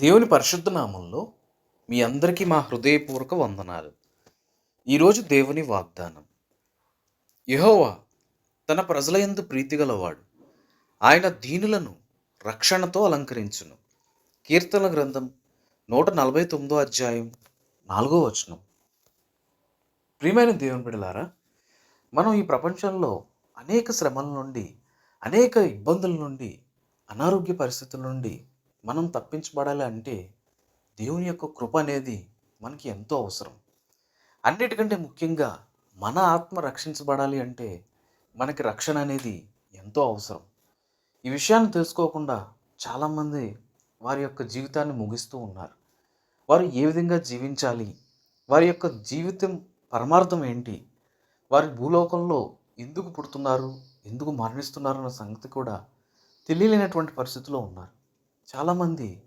దేవుని పరిశుద్ధ నామంలో మీ అందరికీ మా హృదయపూర్వక వందనాలు. ఈరోజు దేవుని వాగ్దానం. యహోవా తన ప్రజల ఎందు ప్రీతిగలవాడు ఆయన దీనులను రక్షణతో అలంకరించును. కీర్తన గ్రంథం నూట నలభై తొమ్మిదో అధ్యాయం నాలుగో వచనం. ప్రియమైన దేవుని బిడలారా మనం ఈ ప్రపంచంలో అనేక శ్రమల నుండి అనేక ఇబ్బందుల నుండి అనారోగ్య పరిస్థితుల నుండి మనం తప్పించబడాలి అంటే దేవుని యొక్క కృప అనేది మనకి ఎంతో అవసరం. అన్నిటికంటే ముఖ్యంగా మన ఆత్మ రక్షించబడాలి అంటే మనకి రక్షణ అనేది ఎంతో అవసరం. ఈ విషయాన్ని తెలుసుకోకుండా చాలామంది వారి యొక్క జీవితాన్ని ముగిస్తూ ఉన్నారు. వారు ఏ విధంగా జీవించాలి? వారి యొక్క జీవితం పరమార్థం ఏంటి? వారి భూలోకంలో ఎందుకు పుడుతున్నారు? ఎందుకు మరణిస్తున్నారు? అన్న సంగతి కూడా తెలియలేనటువంటి పరిస్థితిలో ఉన్నారు. చాలామంది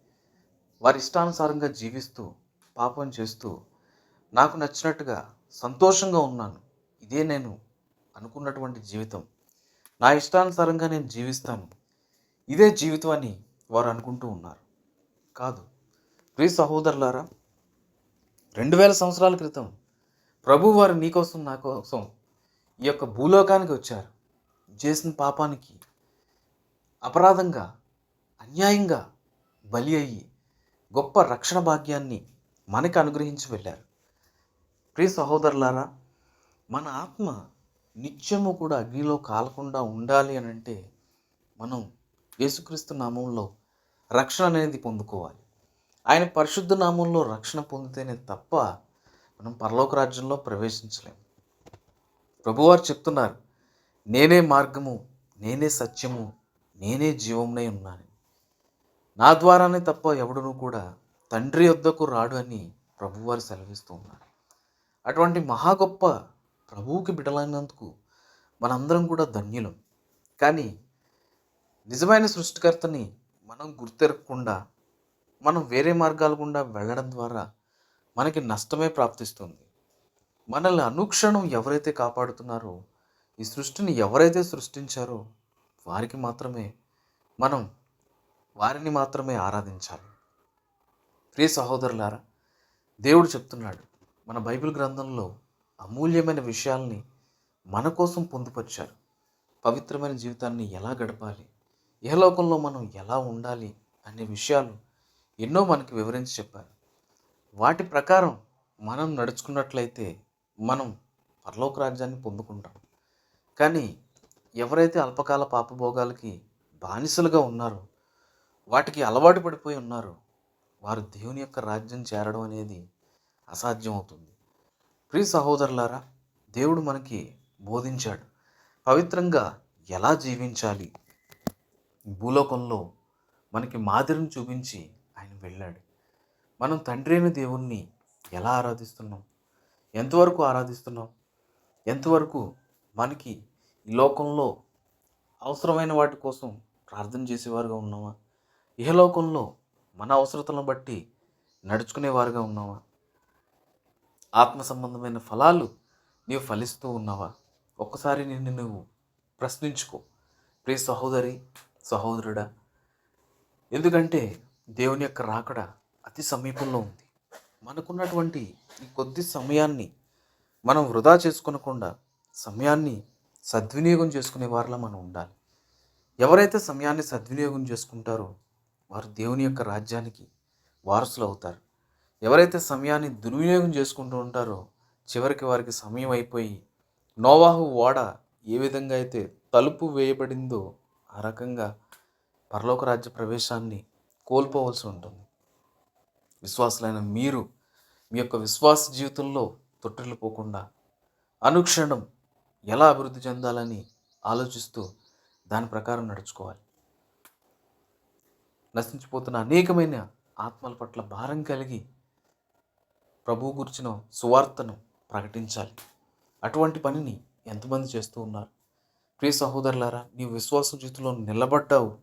వారి ఇష్టానుసారంగా జీవిస్తూ పాపం చేస్తూ నాకు నచ్చినట్టుగా సంతోషంగా ఉన్నాను. ఇదే నేను అనుకున్నటువంటి జీవితం. నా ఇష్టానుసారంగా నేను జీవిస్తాను. ఇదే జీవితం అని వారు అనుకుంటూ ఉన్నారు. కాదు. ప్రియ సహోదరులారా రెండు వేల సంవత్సరాల క్రితం ప్రభు వారు నీకోసం నా కోసం ఈ యొక్క భూలోకానికి వచ్చారు. చేసిన పాపానికి అపరాధంగా అన్యాయంగా బలి అయ్యి గొప్ప రక్షణ భాగ్యాన్ని మనకి అనుగ్రహించి వెళ్ళారు. ప్రియ సహోదరులారా మన ఆత్మ నిత్యము కూడా అగ్నిలో కాలకుండా ఉండాలి అని అంటే మనం యేసుక్రీస్తు నామంలో రక్షణ అనేది పొందుకోవాలి. ఆయన పరిశుద్ధ నామంలో రక్షణ పొందితేనే తప్ప మనం పరలోక రాజ్యంలో ప్రవేశించలేము ప్రభువారు చెప్తున్నారు నేనే మార్గము నేనే సత్యము నేనే జీవమునై ఉన్నాను నా ద్వారానే తప్ప ఎవడును కూడా తండ్రి వద్దకు రాడు అని ప్రభువారు సెలవిస్తూ ఉన్నాడు అటువంటి మహా గొప్ప ప్రభువుకి బిడలైనందుకు మనందరం కూడా ధన్యులం. కానీ నిజమైన సృష్టికర్తని మనం గుర్తెరగకుండా మనం వేరే మార్గాల గుండా వెళ్ళడం ద్వారా మనకి నష్టమే ప్రాప్తిస్తుంది. మనల్ని అనుక్షణం ఎవరైతే కాపాడుతున్నారో ఈ సృష్టిని ఎవరైతే సృష్టించారో వారికి మాత్రమే మనం వారిని మాత్రమే ఆరాధించాలి. ప్రియ సహోదరులారా దేవుడు చెప్తున్నాడు మన బైబిల్ గ్రంథంలో అమూల్యమైన విషయాల్ని మన కోసం పొందుపరిచారు. పవిత్రమైన జీవితాన్ని ఎలా గడపాలి? ఏ లోకంలో మనం ఎలా ఉండాలి? అనే విషయాలు ఎన్నో మనకి వివరించి చెప్పారు. వాటి ప్రకారం మనం నడుచుకున్నట్లయితే మనం పరలోక రాజ్యాన్ని పొందుకుంటాం. కానీ ఎవరైతే అల్పకాల పాపభోగాలకి బానిసలుగా ఉన్నారో వాటికి అలవాటు పడిపోయి ఉన్నారు. వారు దేవుని యొక్క రాజ్యం చేరడం అనేది అసాధ్యం అవుతుంది ప్రియ సహోదరులారా దేవుడు మనకి బోధించాడు పవిత్రంగా ఎలా జీవించాలి? భూలోకంలో మనకి మాదిరిని చూపించి ఆయన వెళ్ళాడు. మనం తండ్రి అయిన దేవుణ్ణి ఎలా ఆరాధిస్తున్నాం? ఎంతవరకు ఆరాధిస్తున్నాం? ఎంతవరకు మనకి ఈ లోకంలో అవసరమైన వాటి కోసం ప్రార్థన చేసేవారుగా ఉన్నామా? ఇహలోకంలో మన అవసరతలను బట్టి నడుచుకునేవారుగా ఉన్నావా? ఆత్మ సంబంధమైన ఫలాలు నీవు ఫలిస్తూ ఉన్నావా? ఒక్కసారి నిన్ను నువ్వు ప్రశ్నించుకో. ప్రియ సహోదరి సహోదరుడా ఎందుకంటే దేవుని యొక్క రాకడ అతి సమీపంలో ఉంది. మనకున్నటువంటి ఈ కొద్ది సమయాన్ని మనం వృధా చేసుకునకుండా సమయాన్ని సద్వినియోగం చేసుకునే వారిలా మనం ఉండాలి. ఎవరైతే సమయాన్ని సద్వినియోగం చేసుకుంటారో వారు దేవుని యొక్క రాజ్యానికి వారసులు అవుతారు. ఎవరైతే సమయాన్ని దుర్వినియోగం చేసుకుంటూ ఉంటారో చివరికి వారికి సమయం అయిపోయి నోవాహు ఓడ ఏ విధంగా అయితే తలుపు వేయబడిందో ఆ రకంగా పరలోక రాజ్య ప్రవేశాన్ని కోల్పోవలసి ఉంటుంది. విశ్వాసులైన మీరు మీ యొక్క విశ్వాస జీవితంలో తొట్టిల్లిపోకుండా అనుక్షణం ఎలా అభివృద్ధి చెందాలని ఆలోచిస్తూ దాని ప్రకారం నడుచుకోవాలి. నశించిపోతున్న అనేకమైన ఆత్మల పట్ల భారం కలిగి ప్రభువు గురించిన సువార్తను ప్రకటించాలి. అటువంటి పనిని ఎంతమంది చేస్తూ ఉన్నారు? ప్రియ సహోదరులారా నీ విశ్వాసం జీవితంలో నిలబడ్డావు.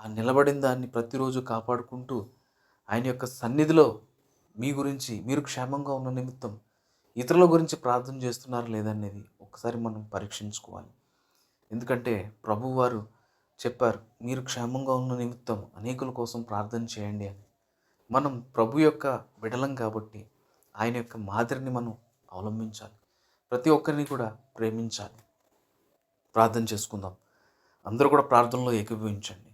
ఆ నిలబడిన దాన్ని ప్రతిరోజు కాపాడుకుంటూ ఆయన యొక్క సన్నిధిలో మీ గురించి మీరు క్షేమంగా ఉన్న నిమిత్తం ఇతరుల గురించి ప్రార్థన చేస్తున్నారు లేదనేది ఒకసారి మనం పరీక్షించుకోవాలి. ఎందుకంటే ప్రభువారు చెప్పారు మీరు క్షేమంగా ఉన్న నిమిత్తం అనేకుల కోసం ప్రార్థన చేయండి అని. మనం ప్రభు యొక్క బిడలం కాబట్టి ఆయన యొక్క మాదిరిని మనం అవలంబించాలి. ప్రతి ఒక్కరిని కూడా ప్రేమించాలి. ప్రార్థన చేసుకుందాం. అందరూ కూడా ప్రార్థనలో ఏకీభవించండి.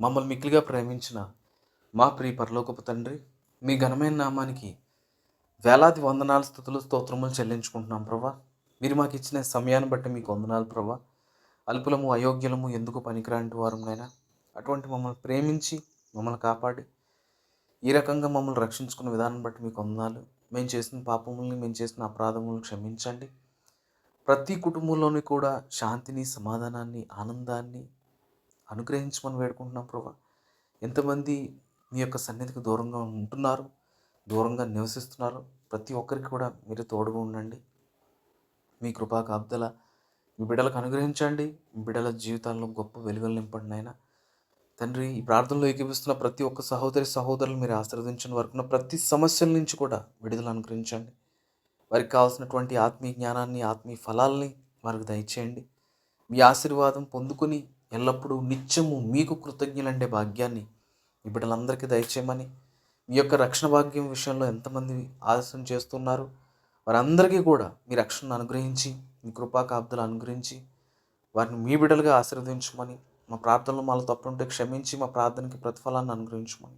మమ్మల్ని మిక్కిలిగా ప్రేమించిన మా ప్రియ పరలోకపు తండ్రి మీ ఘనమైన నామానికి వేలాది వందనాలు స్థుతులు స్తోత్రములు చెల్లించుకుంటున్నాం ప్రభా. మీరు మాకు ఇచ్చిన సమయాన్ని బట్టి మీకు వందనాలు ప్రభా. అల్పులము అయోగ్యులము ఎందుకు పనికిరాంటి వారంనైనా అటువంటి మమ్మల్ని ప్రేమించి మమ్మల్ని కాపాడి ఈ రకంగా మమ్మల్ని రక్షించుకున్న విధానం బట్టి మీకు వందనాలు. మేము చేసిన పాపముల్ని మేము చేసిన అపరాధములను క్షమించండి. ప్రతి కుటుంబంలోని కూడా శాంతిని సమాధానాన్ని ఆనందాన్ని అనుగ్రహించమని వేడుకుంటున్నాం ప్రభా. ఎంతమంది మీ యొక్క సన్నిధికి దూరంగా ఉంటున్నారు దూరంగా నివసిస్తున్నారు ప్రతి ఒక్కరికి కూడా మీరు తోడుగా ఉండండి. మీ కృపా కాపుదల మీ బిడ్డలకు అనుగ్రహించండి. మీ బిడ్డల జీవితాల్లో గొప్ప వెలుగులు నింపండి నాయన తండ్రి ఈ ప్రార్థనలో ఏకీపిస్తున్న ప్రతి ఒక్క సహోదరి సహోదరులు మీరు ఆశీర్వదించిన వరకున్న ప్రతి సమస్యల నుంచి కూడా విడుదల అనుగ్రహించండి. వారికి కావాల్సినటువంటి ఆత్మీయ జ్ఞానాన్ని ఆత్మీయ ఫలాల్ని వారికి దయచేయండి. మీ ఆశీర్వాదం పొందుకొని ఎల్లప్పుడూ నిత్యము మీకు కృతజ్ఞులండే భాగ్యాన్ని ఈ బిడ్డలందరికీ దయచేయమని మీ యొక్క రక్షణ భాగ్యం విషయంలో ఎంతమంది ఆలస్యం చేస్తున్నారు వారందరికీ కూడా మీ రక్షణను అనుగ్రహించి మీ కృపాకాబ్దలు అనుగ్రహించి వారిని మీ బిడ్డలుగా ఆశీర్వదించమని మా ప్రార్థనలు మాలో తప్పుంటే క్షమించి మా ప్రార్థనకి ప్రతిఫలాన్ని అనుగ్రహించమని.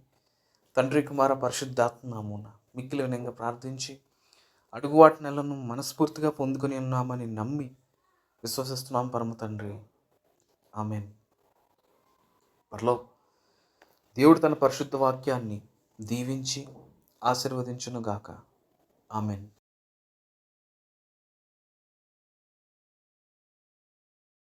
తండ్రి కుమార పరిశుద్ధాత్మనామూన మిక్కిలి వినంగా ప్రార్థించి అడుగువాటి నెలను మనస్ఫూర్తిగా పొందుకొని ఉన్నామని నమ్మి విశ్వసిస్తున్నాం పరమ తండ్రి. ఆమెన్. పర్లో దేవుడు తన పరిశుద్ధ వాక్యాన్ని దీవించి ఆశీర్వదించునుగాక. ఆమెన్.